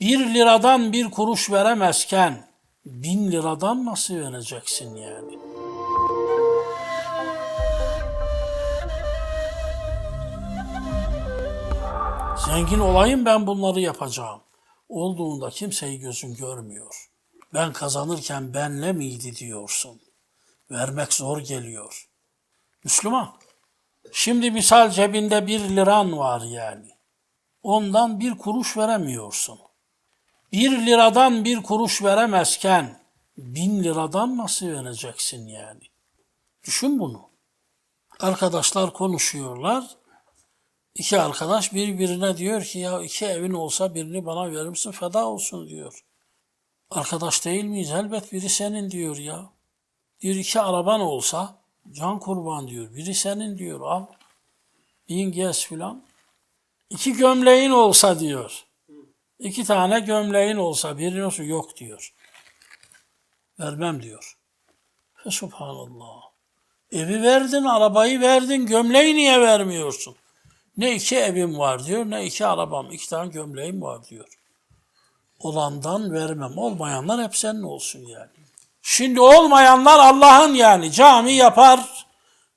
Bir liradan bir kuruş veremezken bin liradan nasıl vereceksin yani? Zengin olayım ben bunları yapacağım. Olduğunda kimseyi gözün görmüyor. Ben kazanırken benle miydi diyorsun. Vermek zor geliyor. Müslüman. Şimdi misal cebinde bir liran var yani. Ondan bir kuruş veremiyorsun. Bir liradan bir kuruş veremezken bin liradan nasıl vereceksin yani? Düşün bunu. Arkadaşlar konuşuyorlar. İki arkadaş birbirine diyor ki ya iki evin olsa birini bana verir misin feda olsun diyor. Arkadaş değil miyiz? Elbet biri senin diyor ya. Diyor iki araban olsa can kurban diyor. Biri senin diyor al. Bin gez filan. İki gömleğin olsa diyor. İki tane gömleğin olsa birini olsa yok diyor. Vermem diyor. Fe subhanallah. Evi verdin, arabayı verdin, gömleği niye vermiyorsun? Ne iki evim var diyor, ne iki arabam, iki tane gömleğim var diyor. Olandan vermem, olmayanlar hep senin olsun yani. Şimdi olmayanlar Allah'ın yani. Cami yapar,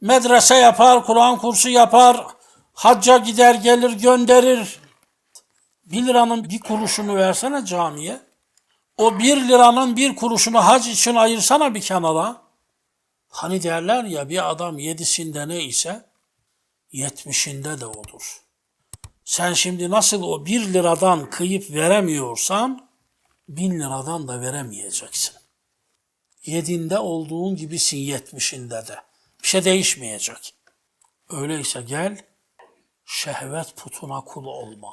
medrese yapar, Kur'an kursu yapar, hacca gider gelir gönderir. Bir liranın bir kuruşunu versene camiye. O bir liranın bir kuruşunu hac için ayırsana bir kenara. Hani derler ya bir adam yedisinde ne ise yetmişinde de odur. Sen şimdi nasıl o bir liradan kıyıp veremiyorsan bin liradan da veremeyeceksin. Yedinde olduğun gibisin yetmişinde de. Bir şey değişmeyecek. Öyleyse gel şehvet putuna kul olma.